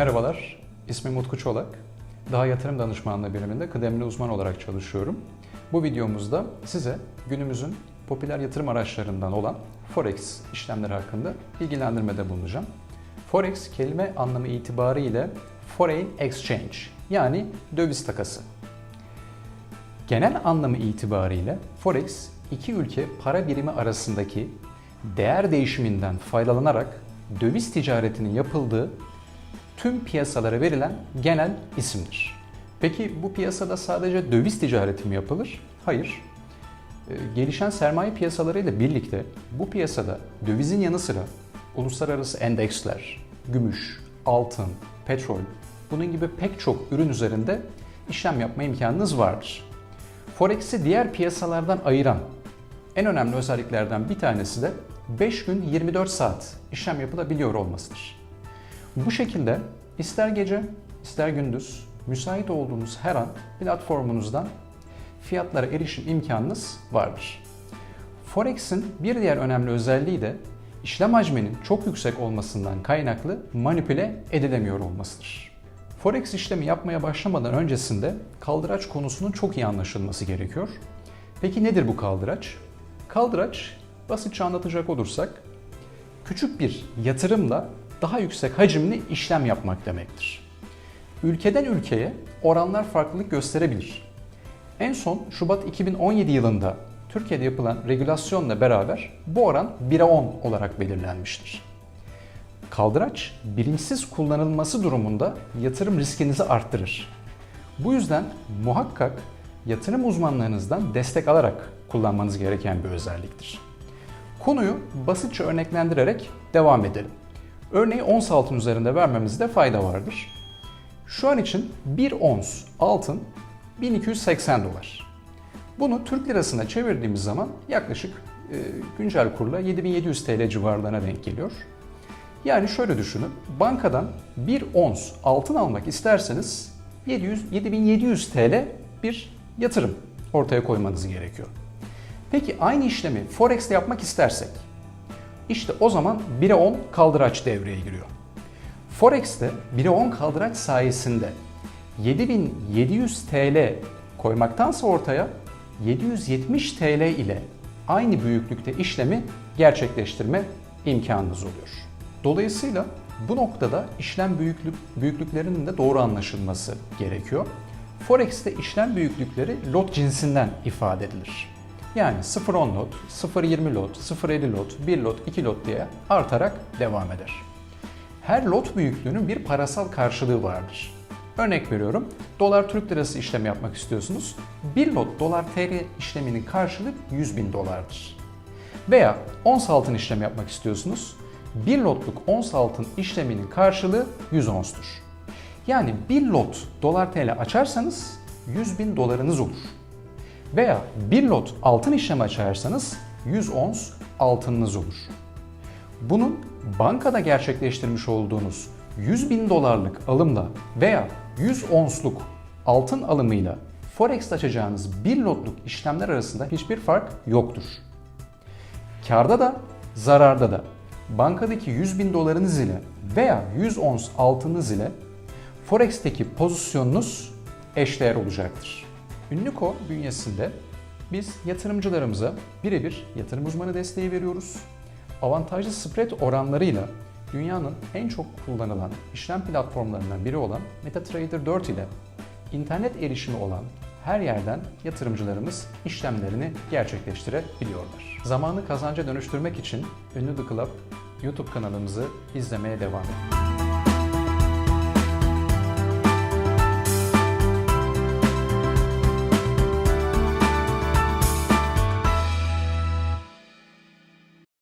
Merhabalar, ismim Utku Çolak. Daha Yatırım Danışmanlığı biriminde kıdemli uzman olarak çalışıyorum. Bu videomuzda size günümüzün popüler yatırım araçlarından olan Forex işlemleri hakkında bilgilendirmede bulunacağım. Forex kelime anlamı itibariyle Foreign Exchange yani döviz takası. Genel anlamı itibariyle Forex iki ülke para birimi arasındaki değer değişiminden faydalanarak döviz ticaretinin yapıldığı tüm piyasalara verilen genel isimdir. Peki bu piyasada sadece döviz ticareti mi yapılır? Hayır. Ee, Gelişen sermaye piyasalarıyla birlikte bu piyasada dövizin yanı sıra uluslararası endeksler, gümüş, altın, petrol, bunun gibi pek çok ürün üzerinde işlem yapma imkanınız vardır. Forex'i diğer piyasalardan ayıran en önemli özelliklerden bir tanesi de 5 gün 24 saat işlem yapılabiliyor olmasıdır. Bu şekilde ister gece ister gündüz müsait olduğunuz her an platformunuzdan fiyatlara erişim imkanınız vardır. Forex'in bir diğer önemli özelliği de işlem hacminin çok yüksek olmasından kaynaklı manipüle edilemiyor olmasıdır. Forex işlemi yapmaya başlamadan öncesinde kaldıraç konusunun çok iyi anlaşılması gerekiyor. Peki nedir bu kaldıraç? Kaldıraç basitçe anlatacak olursak küçük bir yatırımla daha yüksek hacimli işlem yapmak demektir. Ülkeden ülkeye oranlar farklılık gösterebilir. En son Şubat 2017 yılında Türkiye'de yapılan regülasyonla beraber bu oran 1'e 10 olarak belirlenmiştir. Kaldıraç bilinçsiz kullanılması durumunda yatırım riskinizi arttırır. Bu yüzden muhakkak yatırım uzmanlarınızdan destek alarak kullanmanız gereken bir özelliktir. Konuyu basitçe örneklendirerek devam edelim. Örneği ons altın üzerinde vermemizde fayda vardır. Şu an için 1 ons altın 1280 dolar. Bunu Türk lirasına çevirdiğimiz zaman yaklaşık e, güncel kurla 7700 TL civarlarına denk geliyor. Yani şöyle düşünün, bankadan 1 ons altın almak isterseniz 700, 7700 TL bir yatırım ortaya koymanız gerekiyor. Peki aynı işlemi Forex'te yapmak istersek, işte o zaman 1'e 10 kaldıraç devreye giriyor. Forex'te 1'e 10 kaldıraç sayesinde 7700 TL koymaktansa ortaya 770 TL ile aynı büyüklükte işlemi gerçekleştirme imkanınız oluyor. Dolayısıyla bu noktada işlem büyüklük, büyüklüklerinin de doğru anlaşılması gerekiyor. Forex'te işlem büyüklükleri lot cinsinden ifade edilir. Yani 0.10 lot, 0.20 lot, 0.50 lot, 1 lot, 2 lot diye artarak devam eder. Her lot büyüklüğünün bir parasal karşılığı vardır. Örnek veriyorum, dolar Türk lirası işlemi yapmak istiyorsunuz. 1 lot dolar TL işleminin karşılığı 100 bin dolardır. Veya ons altın işlemi yapmak istiyorsunuz. 1 lotluk ons altın işleminin karşılığı 100 onstur. Yani 1 lot dolar TL açarsanız 100 bin dolarınız olur. Veya 1 lot altın işlemi açarsanız 100 ons altınınız olur. Bunun bankada gerçekleştirmiş olduğunuz 100 bin dolarlık alımla veya 100 onsluk altın alımıyla Forex'te açacağınız bir lotluk işlemler arasında hiçbir fark yoktur. Karda da zararda da bankadaki 100 bin dolarınız ile veya 100 ons altınız ile Forex'teki pozisyonunuz eşdeğer olacaktır. Ünlüko bünyesinde biz yatırımcılarımıza birebir yatırım uzmanı desteği veriyoruz. Avantajlı spread oranlarıyla dünyanın en çok kullanılan işlem platformlarından biri olan MetaTrader 4 ile internet erişimi olan her yerden yatırımcılarımız işlemlerini gerçekleştirebiliyorlar. Zamanı kazanca dönüştürmek için Ünlü The Club YouTube kanalımızı izlemeye devam edin.